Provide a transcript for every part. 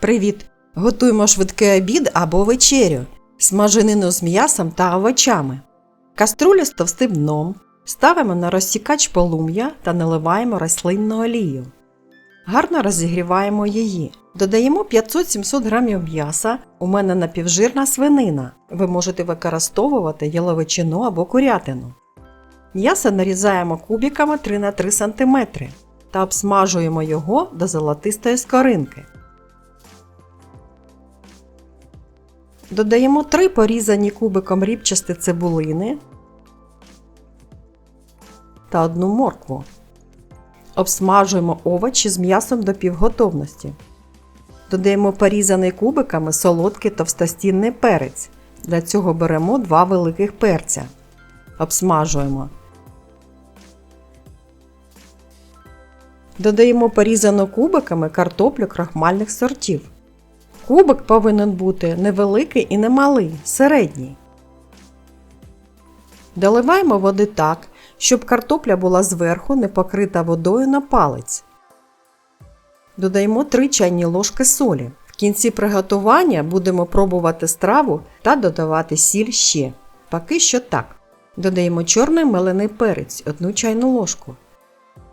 Привіт! Готуємо швидкий обід або вечерю, смаженину з м'ясом та овочами. Каструлю з товстим дном ставимо на розсікач полум'я та наливаємо рослинну олію. Гарно розігріваємо її. Додаємо 500-700 г м'яса. У мене напівжирна свинина. Ви можете використовувати яловичину або курятину. М'ясо нарізаємо кубиками 3 на 3 см та обсмажуємо його до золотистої скоринки. Додаємо 3 порізані кубиком рібчасті цибулини та одну моркву. Обсмажуємо овочі з м'ясом до півготовності. Додаємо порізаний кубиками солодкий товстостінний перець. Для цього беремо 2 великих перця. Обсмажуємо. Додаємо порізану кубиками картоплю крахмальних сортів. Кубик повинен бути невеликий і не малий, середній. Доливаємо води так, щоб картопля була зверху не покрита водою на палець. Додаємо 3 чайні ложки солі. В кінці приготування будемо пробувати страву та додавати сіль ще. Поки що так. Додаємо чорний мелений перець 1 чайну ложку.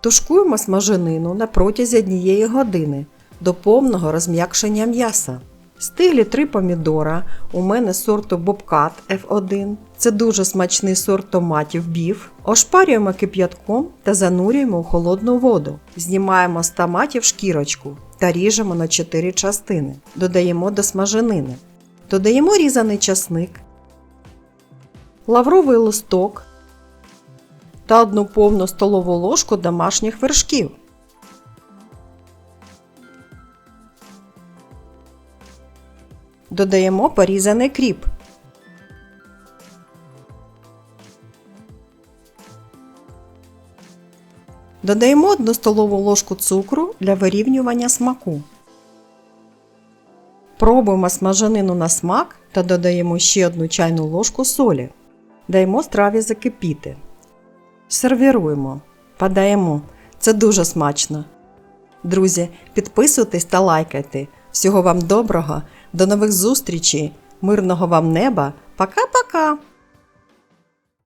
Тушкуємо смаженину на протязі однієї години до повного розм'якшення м'яса. Стиглі 3 помідора. У мене сорту Bobcat F1. Це дуже смачний сорт томатів біф. Ошпарюємо кип'ятком та занурюємо у холодну воду. Знімаємо з томатів шкірочку та ріжемо на 4 частини. Додаємо до смаженини. Додаємо різаний часник, лавровий листок та одну повну столову ложку домашніх вершків. Додаємо порізаний кріп. Додаємо 1 столову ложку цукру для вирівнювання смаку. Пробуємо смаженину на смак та додаємо ще 1 чайну ложку солі. Даємо страві закипіти. Сервіруємо. Подаємо. Це дуже смачно. Друзі, підписуйтесь та лайкайте. Всього вам доброго, до нових зустрічей, мирного вам неба. Пока-пока!